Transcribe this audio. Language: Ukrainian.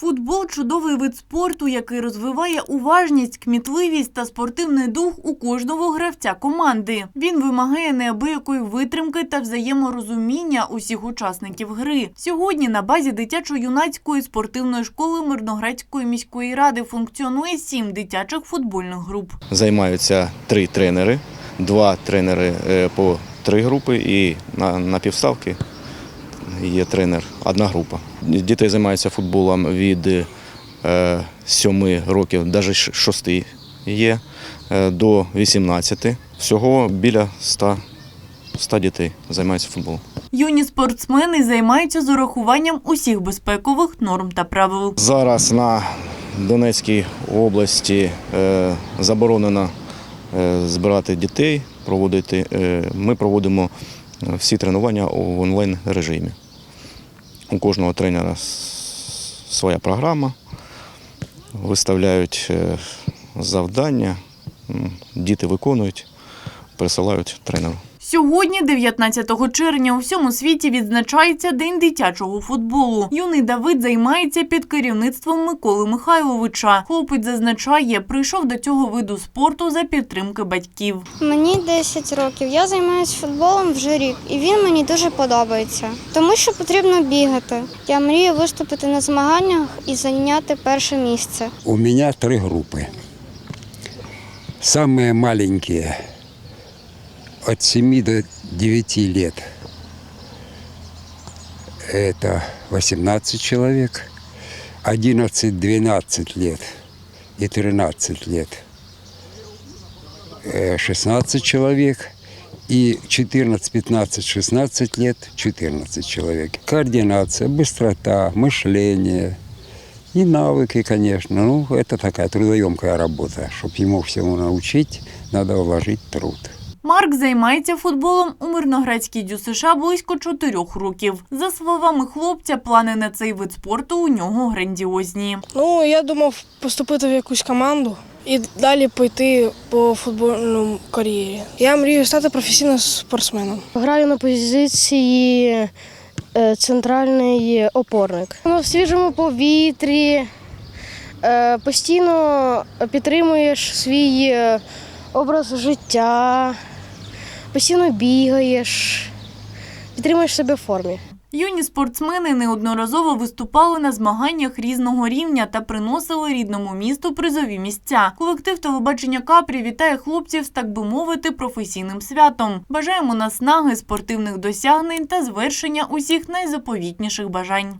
Футбол чудовий вид спорту, який розвиває уважність, кмітливість та спортивний дух у кожного гравця команди. Він вимагає неабиякої витримки та взаєморозуміння усіх учасників гри. Сьогодні на базі дитячо-юнацької спортивної школи Мирноградської міської ради функціонує сім дитячих футбольних груп. Займаються три тренери, два тренери е, по три групи і на, на півставки є тренер, одна група. Діти займаються футболом від е, 7 років, навіть 6 є, е, до 18. Всього біля 100, 100 дітей займаються футболом. Юні спортсмени займаються з урахуванням усіх безпекових норм та правил. Зараз на Донецькій області е, заборонено е, збирати дітей, проводити. е, Ми проводимо е, всі тренування в онлайн режимі. У кожного тренера своя програма, виставляють е, завдання, діти виконують, присилають тренеру. Сьогодні, 19 червня, у всьому світі відзначається День дитячого футболу. Юний Давид займається під керівництвом Миколи Михайловича. Хлопець зазначає, прийшов до цього виду спорту за підтримки батьків. Мені 10 років. Я займаюся футболом вже рік, і він мені дуже подобається, тому що потрібно бігати. Я мрію виступити на змаганнях і зайняти перше місце. У меня три группы. Самые маленькие от 7 до 9 лет. Это 18 человек, 11-12 лет и 13 лет. Э, 16 человек и 14, 15, 16 лет 14 человек. Координация, быстрота, мышление – и навыки, конечно. Ну, это такая трудоемкая работа. Чтобы ему всему научить, надо вложить труд. Марк займається футболом у Мирноградській ДЮСШ близько чотирьох років. За словами хлопця, плани на цей вид спорту у нього грандіозні. Ну, я думав поступити в якусь команду і далі пойти по футбольному кар'єрі. Я мрію стати професійним спортсменом. Граю на позиції е, центральний опорник. Ну, В свіжому повітрі е, постійно підтримуєш свій е, образ життя, постійно бігаєш, підтримуєш себе в формі. Юні спортсмени неодноразово виступали на змаганнях різного рівня та приносили рідному місту призові місця. Колектив телебачення Капрі вітає хлопців з так би мовити професійним святом. Бажаємо наснаги, спортивних досягнень та звершення усіх найзаповітніших бажань.